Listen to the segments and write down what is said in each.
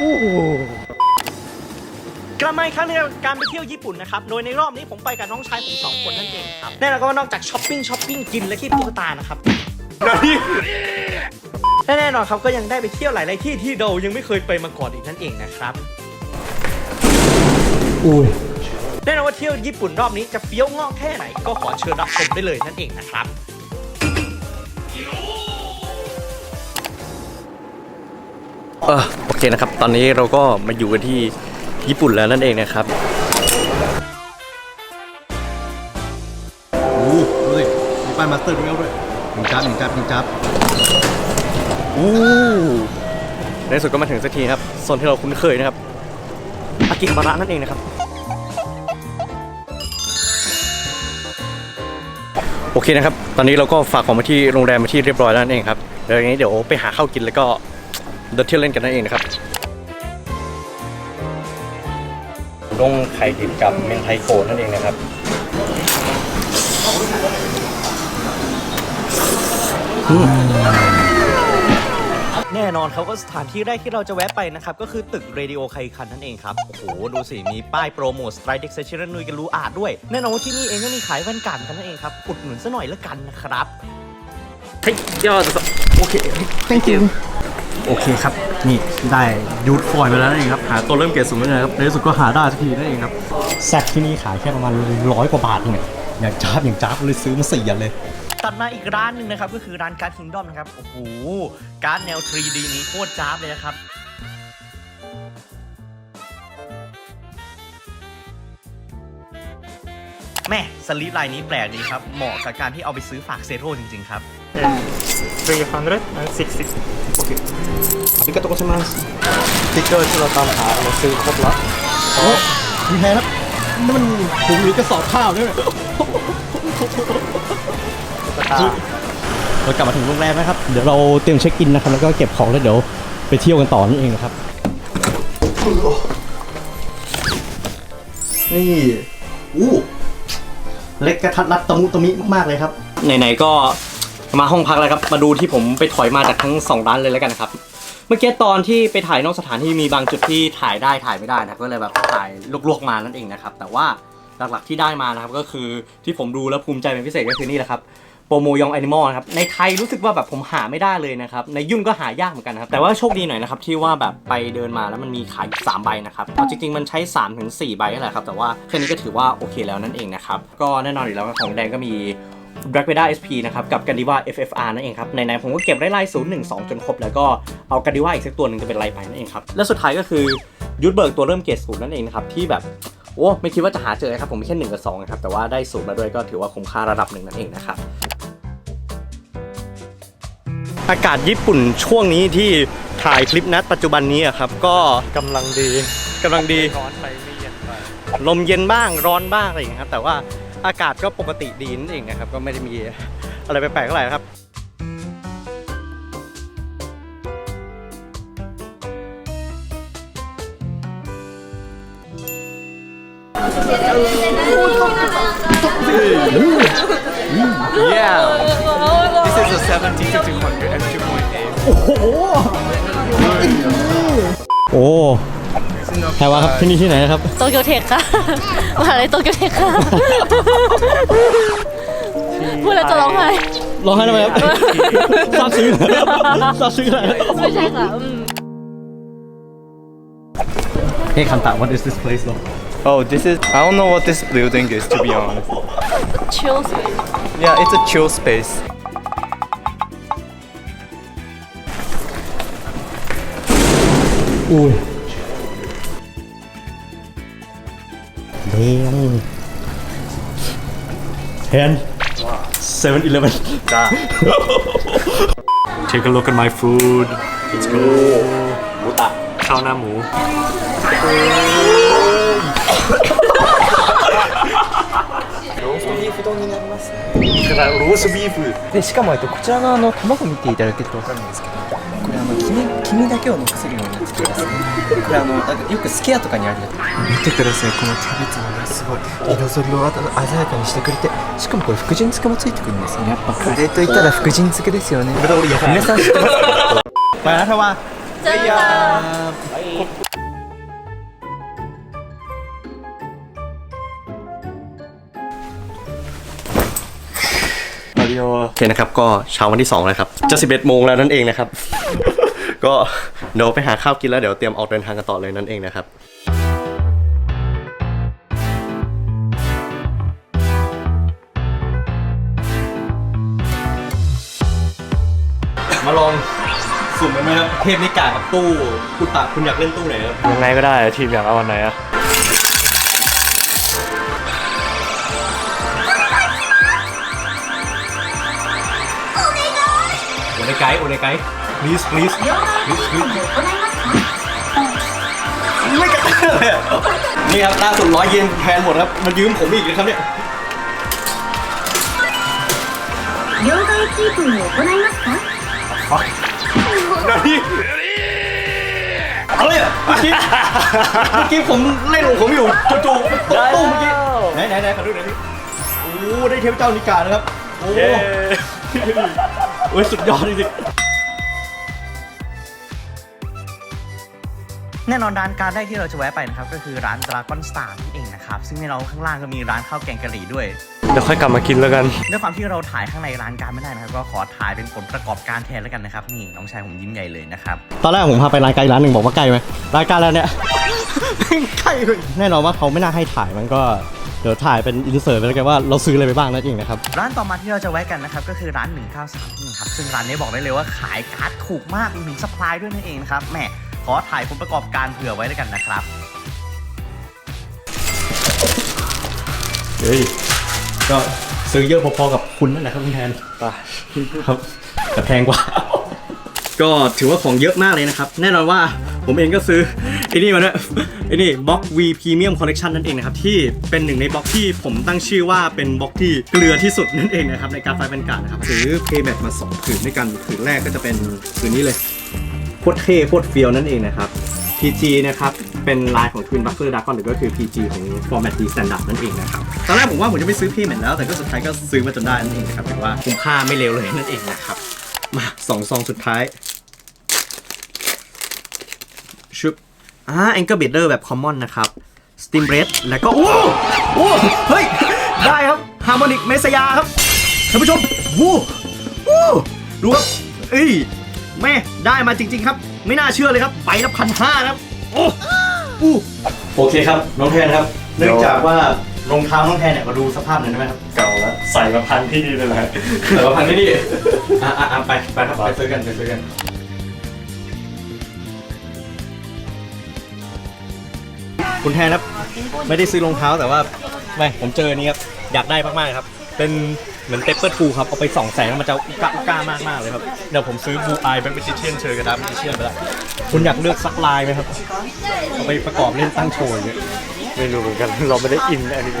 กลับมาอีกครั้งหนึงกับการไปเที่ยวญี่ปุ่นนะครับ โดยในรอบนี้ผมไปกับน้องชายผมสองคนนั่นเองครับแน่นอนก็ว่านอกจากช้อปปิ้งช้อปปิ้งกินและที่ตุ๊กตานะครับและแน่นอนครับก็ยังได้ไปเที่ยวหลาย ๆ ที่ที่เรายังไม่เคยไปมาก่อนอีกนั่นเองนะครับแน่นอนว่าเที่ยวญี่ปุ่นรอบนี้จะเฟี้ยวงอกแค่ไหน ก็ขอเชิญรับชมได้เลยนั่นเองนะครับเออโอเคนะครับ ตอนนี้เราก็มาอยู่กันที่ญี่ปุ่นแล้วนั่นเองนะครับโอ้ดูสิมีป้ายมาสเตอร์ดูเอลด้วยหนึ่งจับหนึ่งจับหนึ่งจับอู้ในที่สุดก็มาถึงสักทีครับโซนที่เราคุ้นเคยนะครับอากิฮาบาระนั่นเองนะครับ โอเคนะครับ ตอนนี้เราก็ฝากของมาที่โรงแรมมาที่เรียบร้อยแล้วนั่นเองครับเดี๋ยวอย่างนี้เดี๋ยวไปหาข้าวกินแล้วก็ เดินเที่ยวเล่นกันนั่นเองนะครับดงไข่ดิบกับเมนไทโกะนั่นเองนะครับแน่นอนเขาก็สถานที่แรกที่เราจะแวะไปนะครับ ก็คือตึกเรดิโอไคคันนั่นเองครับ โอ้โห ดูสิ มีป้ายโปรโมทสไตรเด็กเซชิรนุยกันรู้อาดด้วย แน่นอนว่าที่นี่เองก็มีขายแว่นกันกันนั่นเองครับ อุดหนุนซะหน่อยละกันนะครับเฮ้ยยอดโอเค thank you โอเคครับ นี่ได้ยูทฟอยล์มาแล้วนั่นเองครับหาตัวเริ่มเกรดสูงแล้วนะครับในที่สุดก็หาได้สักทีนั่นเองครับแซกที่นี่ขายแค่ประมาณร้อยกว่าบาทเองเนี่ยอย่างจ้าบอย่างจ้าบเลยซื้อมาสี่อันเลยตัดมาอีกร้านหนึ่งนะครับ ก็คือร้านการ์ดคิงดอมนะครับ โอ้โห การ์ดแนว 3D นี้โคตรจ้าบเลยนะครับแม่สลีปลายนี้แปลกดีครับ เหมาะกับการที่เอาไปซื้อฝากเซโร่จริง ๆ ครับ 360 ありがとうございますสติ๊กเกอร์ที่เราตามหาเราซื้อครบแล้วโอ้มีแพงครับนี่มันถุงหรือกระสอบข้าวด้วยเรากลับมาถึงโรงแรมนะครับ เดี๋ยวเราเตรียมเช็คอินนะครับ แล้วก็เก็บของแล้วเดี๋ยวไปเที่ยวกันต่อนั่นเองนะครับ นี่อู้เล็กกระทัดรัดตะมุตะมิมากๆเลยครับ ไหนๆก็ มาห้องพักแล้วครับ มาดูที่ผมไปถอยมาจากทั้งสองร้านเลยแล้วกันนะครับ เมื่อกี้ตอนที่ไปถ่ายนอกสถานที่มีบางจุดที่ถ่ายได้ถ่ายไม่ได้นะก็เลยแบบถ่ายลวกๆมานั่นเองนะครับ แต่ว่าหลักๆที่ได้มานะครับก็คือที่ผมดูแล้วภูมิใจเป็นพิเศษก็คือนี่แหละครับโปรโมยองแอนิมอลนะครับในไทยรู้สึกว่าแบบผมหาไม่ได้เลยนะครับในยุ่นก็หายากเหมือนกันนะครับแต่ว่าโชคดีหน่อยนะครับที่ว่าแบบไปเดินมาแล้วมันมีขายอยู่3ใบนะครับเอาจริงๆมันใช้3ถึง4ใบนั่นแหละครับแต่ว่าแค่นี้ก็ถือว่าโอเคแล้วนั่นเองนะครับก็แน่นอนอยู่แล้วของแดงก็มี Black v e d a SP นะครับกับ g a n d i v a FFR นั่นเองครับในๆผมก็เก็บได้ไล่0 1 2จนครบ แล้วก็เอา g a n d i v a อีกสักตัวหนึ่งจะเป็นไล่ไปนั่นเองครับและสุดท้ายก็คือยุทธเบิร์กตัวเริ่มเกรดศูนย์นั่นเองนะครับที่แบบโอ้ไม่คิดว่าจะหาเจอนะครับผมมีแค่1กับ2นะครับแต่ว่าได้ศูนย์มาด้วยก็ถือว่าคุ้มค่าระดับหนึ่งนั่นเองนะครับอากาศญี่ปุ่นช่วงนี้ที่ถ่ายคลิปนัดปัจจุบันนี้อะครับก็กำลังดีกำลังดีร้อนไปไม่เย็นไปลมเย็นบ้างร้อนบ้างอะไรอย่างเงี้ยครับแต่ว่า อากาศก็ปกติดีนั่นเองนะครับ ก็ไม่ได้มีอะไรแปลกๆเท่าไหร่ครับ Yeah This is a 70 to 200 and 2.8โอ้ ใครวะครับที่นี่ที่ไหนนะครับ โตเกียวเทคค่ะมหาลัยโตเกียวเทคค่ะ พูดแล้วจะร้องไห้ ร้องไห้ทำไมครับซาบซึ้งซาบซึ้งอะไรไม่ใช่ค่ะอืม Hey Kanta what is this place though Oh this is I don't know what this building is to be honest ชิลส์ Yeah it's a chill space อุ้ ยเด้งแทน7-Eleven Take a look at my food Let's go หมูตับ ข้าวหน้าหมู からローストビーフでしかも、えっと、こちらのあの卵見ていただけると分かるんですけどこれあの記念記 黄身だけを残せるようになっててですねこれあのなんかよくスケアとかにあるやつ見てくださいこのキャベツもねすごい彩りを鮮やかにしてくれてしかもこれ福神漬けもついてくるんですよねやっぱカレーといったら福神漬けですよね皆さん知ってます ไปนะทว่า เจอกัน โอเคนะครับ ก็เช้าวันที่2แล้วครับ จะ 11โมงแล้วนั่นเองนะครับ ก็เดี๋ยวไปหาข้าวกินแล้วเดี๋ยวเตรียมออกเดินทางกันต่อเลยนั่นเองนะครับมาลองสุ่มกันไหมครับเทพนิกากับตู้คุณตะคุณอยากเล่นตู้ไหนครับยังไงก็ได้ทีมอยากเอาวันไหนอะโอเนไกด์โอเนไกด์ please please please please ไม่กระตือเลยอะนี่ครับล่าสุดร้อยเยนแทนหมดครับ มันยืมผมอีกเลยครับเนี่ย 両替キープを行いますか นี่อะไรอ่ะเมื่อกี้เมื่อกี้ผมเล่นของผมอยู่จู่ๆตกตู้เมื่อกี้ไหนไหนไหนขอดูหน่อยดิโอ้ได้เทพเจ้านิกานะครับ โอ้โอ้ยสุดยอดจริง แน่นอนร้านการแรกที่เราจะแวะไปนะครับก็คือร้าน Dragon Star นั่นเองนะครับซึ่งในเราข้างล่างก็มีร้านข้าวแกงกะหรี่ด้วยเดี๋ยวค่อยกลับมากินแล้วกันด้วยความที่เราถ่ายข้างในร้านการไม่ได้นะครับก็ขอถ่ายเป็นผลประกอบการแทนแล้วกันนะครับนี่น้องชายผมยิ้มใหญ่เลยนะครับตอนแรกผมพาไปร้านไกลร้านหนึ่งบอกว่าใกล้ไหมร้านไกลแล้วเนี่ยใกล้เลยแน่นอนว่าเขาไม่น่าให้ถ่ายมันก็เดี๋ยวถ่ายเป็นอินเสิร์ตไปแล้วกันว่าเราซื้ออะไรไปบ้างนั่นเองนะครับ ร้านต่อมาที่เราจะแวะกันนะครับ ก็คือร้าน 193นี่ครับซึ่งร้านนี้บอกได้เลยว่าขายการ์ดถูกมากมีถึงสปายด้วยนั่นเองนะครับแหมข อถ่ายผลประกอบการเผื่อไว้แล้วกันนะครับ เฮ้ย ก็ซื้อเยอะพอๆกับคุณนั่นแหละครับคุณแทนครับแต่แพงกว่า ก็ถือว่าของเยอะมากเลยนะครับ แน่นอนว่าผมเองก็ซื้อไอ้นี่มาด้วยไอ้นี่บล็อก V Premium Collection นั่นเองนะครับ ที่เป็นหนึ่งในบล็อกที่ผมตั้งชื่อว่าเป็นบล็อกที่เกลือที่สุดนั่นเองนะครับ ในการไฟเป็นการดนะครับซื้อ Payback มา 2 ผืนด้วยกัน ผืนแรกก็จะเป็นผืนนี้เลย โคตรเท่โคตรเฟียวนั่นเองนะครับ PG นะครับเป็นลายของ Twin Buckler Dragon หรือก็คือ PG ของ Format D Standard นั่นเอง นะครับ ตอนแรกผมว่าผมจะไม่ซื้อ Payment แล้ว แต่ก็สุดท้ายก็ซื้อมาจนได้นั่นเองนะครับถือว่าคุ้มค่าไม่เลวเลยนั่นเองนะครับ มาสองซองสุดท้ายชุบอ่า Anchor Beater แบบ Common นะครับ Steam Red แล้วก็ โอ้โอ้เฮ้ย ได้ครับ Harmonic Messiah ครับท่านผู้ชมวู้วู้ดูครับเอ้ย แม่ได้มาจริง ๆ ครับ ไม่น่าเชื่อเลยครับใบละพันห้าครับ โอ้อู้โอเคครับ น้องแทนครับ เนื่องจากว่ารองเท้าน้องแทนเนี่ยมาดูสภาพหน่อยได้ไหมครับเก่าแล้วใส่มาพันที่นี่เลยแหละแต่ว่าพันไม่ดีอะอะอะไปไปครับไปซื้อกันไปซื้อกันคุณแทนครับ ไม่ได้ซื้อรองเท้าแต่ว่าไม่ผมเจอนี่ครับ อยากได้มากๆครับ เป็น เหมือนเปเปอร์ทูครับ เอาไปส่องแสงแล้วมันจะอุกาอุกามากมากๆเลยครับ เดี๋ยวผมซื้อบูอายแบงค์บิชิเชียนเชอร์กระดาษบิชิเชียนไปแล้วคุณอยากเลือกซักลายไหมครับ เอาไปประกอบเล่นตั้งโชว์อย่างเงี้ยไม่รู้เหมือนกันเราไม่ได้อินอันนี้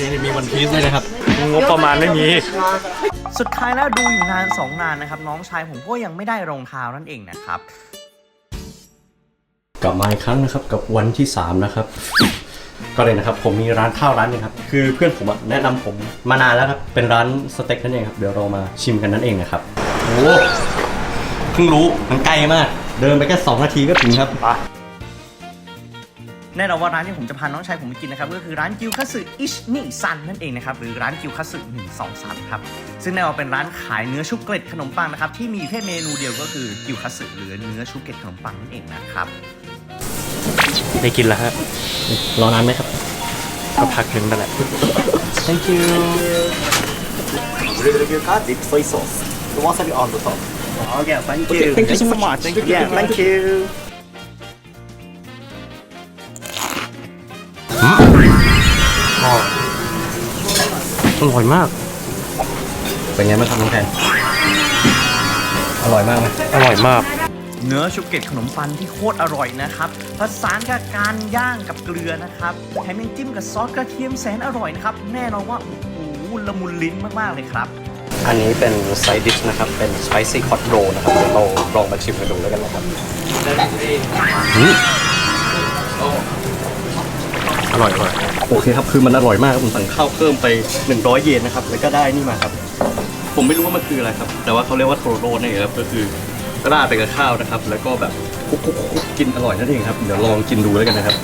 นี่นี่มีวันพีซด้วยนะครับงบประมาณไม่มีสุดท้ายแล้วดูอยู่นานสองนานนะครับ น้องชายผมก็ยังไม่ได้รองเท้านั่นเองนะครับกลับมาอีกครั้งนะครับกับวันที่ 3 นะครับ ก็เลยนะครับผมมีร้านข้าวร้านหนึงครับคือเพื่อนผมอะแนะนำผมมานานแล้วครับเป็นร้านสเต็กนั่นเองครับเดี๋ยวเรามาชิมกันนั่นเองนะครับโอ้เพิ่งรู้มันไกลมาก เดินไปแค่2นาทีก็ถึงครับ แน่นอนว่าร้านที่ผมจะพาน้องชายผมไปกินนะครับก็คือร้านกิวคัตสึอิชนิซันนั่นเองนะครับหรือร้านกิวคัตสึ123ครับซึ่งแน่นอนเป็นร้านขายเนื้อชุบเกล็ดขนมปังนะครับที่มีแค่เมนูเดียวก็คือกิวคัตสึหรือเนื้อชุบเกล็ดขนมปังนั่นเองนะครับ ได้กินแล้วฮะ รอนานไหมครับ ก็พักหนึ่งนั่นแหละ thank you Dip soy sauce the wasabi on the top Okay thank Okay, thank you so much thank you yeah thank you อร่อยมาก เป็นไงบ้างครับน้องแทนอร่อยมากไหมอร่อยมาก เนื้อชุบเกล็ดขนมปังที่โคตรอร่อยนะครับผสานกับการย่างกับเกลือนะครับแถมยังจิ้มกับซอสกระเทียมแสนอร่อยนะครับแน่นอนว่าโอ้โหละมุนลิ้นมากๆเลยครับ อันนี้เป็นไซดิชนะครับ เป็นสไปซี่คอตโรนะครับเดี๋ยวเราลองมาชิมกันดูแล้วกันนะครับอืมอร่อยอร่อยโอเคครับ คือมันอร่อยมากผมสั่งข้าวเพิ่มไป 100 เยนนะครับ แล้วก็ได้นี่มาครับ ผมไม่รู้ว่ามันคืออะไรครับ แต่ว่าเขาเรียกว่าโทโรโรนี่นเองครับก็คือ ราดไปกับข้าวนะครับ แล้วก็แบบคุกคุกคุกกินอร่อยนั่นเองครับ เดี๋ยวลองกินดูแล้วกันนะครับ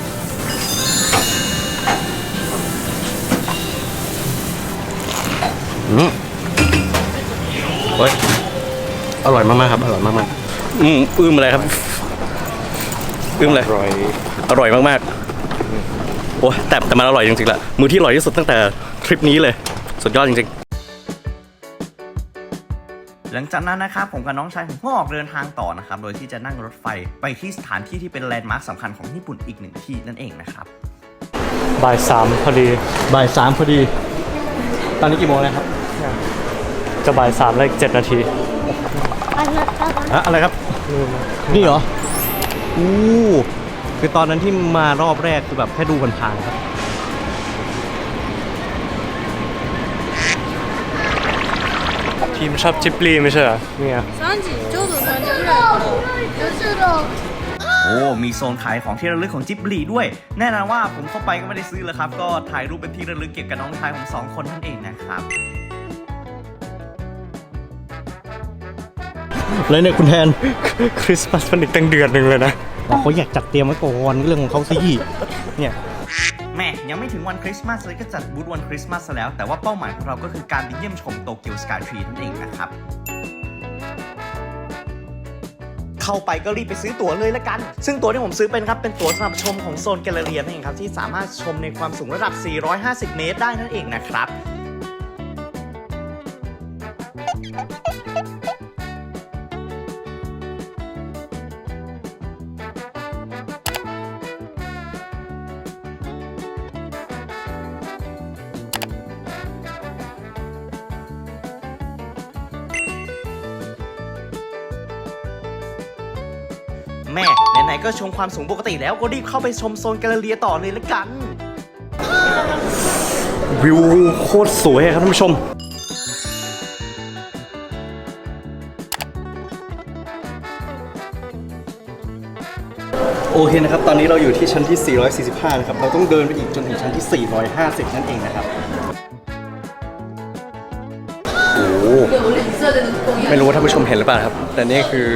อืมเฮ้ยอร่อยมากๆครับ อร่อยมากๆอืมอึ้มอะไรครับอึ้มเลยอร่อย อร่อยมากๆโอ้ยแต่แต่มันอร่อยจริงๆแหละมือที่อร่อยที่สุดตั้งแต่ทริปนี้เลย สุดยอดจริงๆ หลังจากนั้นนะครับผมกับน้องชายผมก็ออกเดินทางต่อนะครับโดยที่จะนั่งรถไฟไปที่สถานที่ที่เป็นแลนด์มาร์คสำคัญของญี่ปุ่นอีกหนึ่งที่นั่นเองนะครับบ่ายสามพอดี บ่ายสามพอดี ตอนนี้กี่โมงแล้วครับ จะบ่ายสามแล้วอีกเจ็ดนาทีอะอะไรครับ นี่เหรอ อู้ คือตอนนั้นที่มารอบแรกคือแบบแค่ดูผ่านๆครับ ทีมชอบจิบลีไม่ใช่เหรอเนี่ยโอ้ มีโซนขายของที่ระลึกของจิบลีด้วย แน่นอนว่าผมเข้าไปก็ไม่ได้ซื้อเลยครับ ก็ถ่ายรูปเป็นที่ระลึกเก็บกับน้องชายของสองคนนั่นเองนะครับ แล้วเนี่ยคุณแทนคริสต์มาสมันอีกตั้งเดือนหนึ่งเลยนะ เขาอยากจัดเตรียมไว้ก่อนเรื่องของเขาสิเนี่ย ยังไม่ถึงวันคริสต์มาสเลยก็จัดบูธวันคริสต์มาสแล้ว แต่ว่าเป้าหมายของเราก็คือการไปเยี่ยมชมโตเกียวสกายทรีนั่นเองนะครับ เข้าไปก็รีบไปซื้อตั๋วเลยละกัน ซึ่งตั๋วที่ผมซื้อเป็นครับ เป็นตั๋วสำหรับชมของโซนแกลเลอรี่นั่นเองครับ ที่สามารถชมในความสูงระดับ 450 เมตรได้นั่นเองนะครับ ก็ชมความสูงปกติแล้วก็รีบเข้าไปชมโซนแกลเลอรี่ต่อเลยละกัน วิวโคตรสวยครับท่านผู้ชมโอเคนะครับ ตอนนี้เราอยู่ที่ชั้นที่ 445 นะครับ เราต้องเดินไปอีกจนถึงชั้นที่ 450 นั่นเองนะครับ โอ้โหไม่รู้ว่าท่านผู้ชมเห็นหรือเปล่าครับ แต่นี่คือ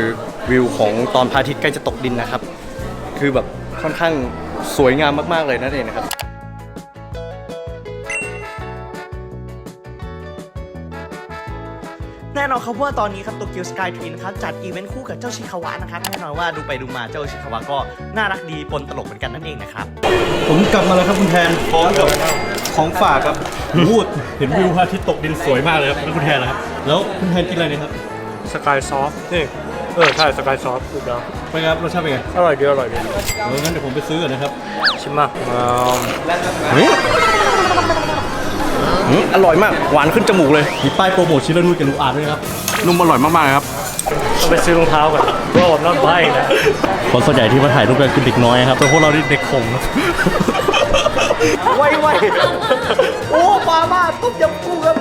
วิวของตอนพระอาทิตย์ใกล้จะตกดินนะครับ คือแบบค่อนข้างสวยงามมากๆเลยนั่นเองนะครับแน่นอนครับว่าตอนนี้ครับโตเกียวสกายทรีนะครับจัดอีเวนต์คู่กับเจ้าชิคาวะนะครับแน่นอนว่าดูไปดูมาเจ้าชิคาวะก็น่ารักดีปนตลกเหมือนกันนั่นเองนะครับ ผมกลับมาแล้วครับคุณแทนพร้อมกับของฝากครับพูดเห็นวิวพระอาทิตย์ตกดินสวยมากเลยครับแล้วคุณแทนนะครับ แล้วคุณแทนกินอะไรเนี่ยครับ สกายซอฟนี่ เออใช่สกายซอฟถูกแล้วไปครับรสชาติเป็นไงอร่อยดีอร่อยดีเอองั้นเดี๋ยวผมไปซื้อก่อนนะครับชิมมาอืมอืมอร่อยมาก หวานขึ้นจมูกเลยมีป้ายโปรโมทชิลล์นูดกับลูกอาร์ตด้วยครับนุ่มอร่อยมากๆครับ ต้องไปซื้อรองเท้าก่อนโรดนอตไบนะคนส่วนใหญ่ที่มาถ่ายรูปกันคือเด็กน้อยครับแต่พวกเรานี่เด็กขมครับไวๆโอ้ปลามาต้มยำกุ้งครับ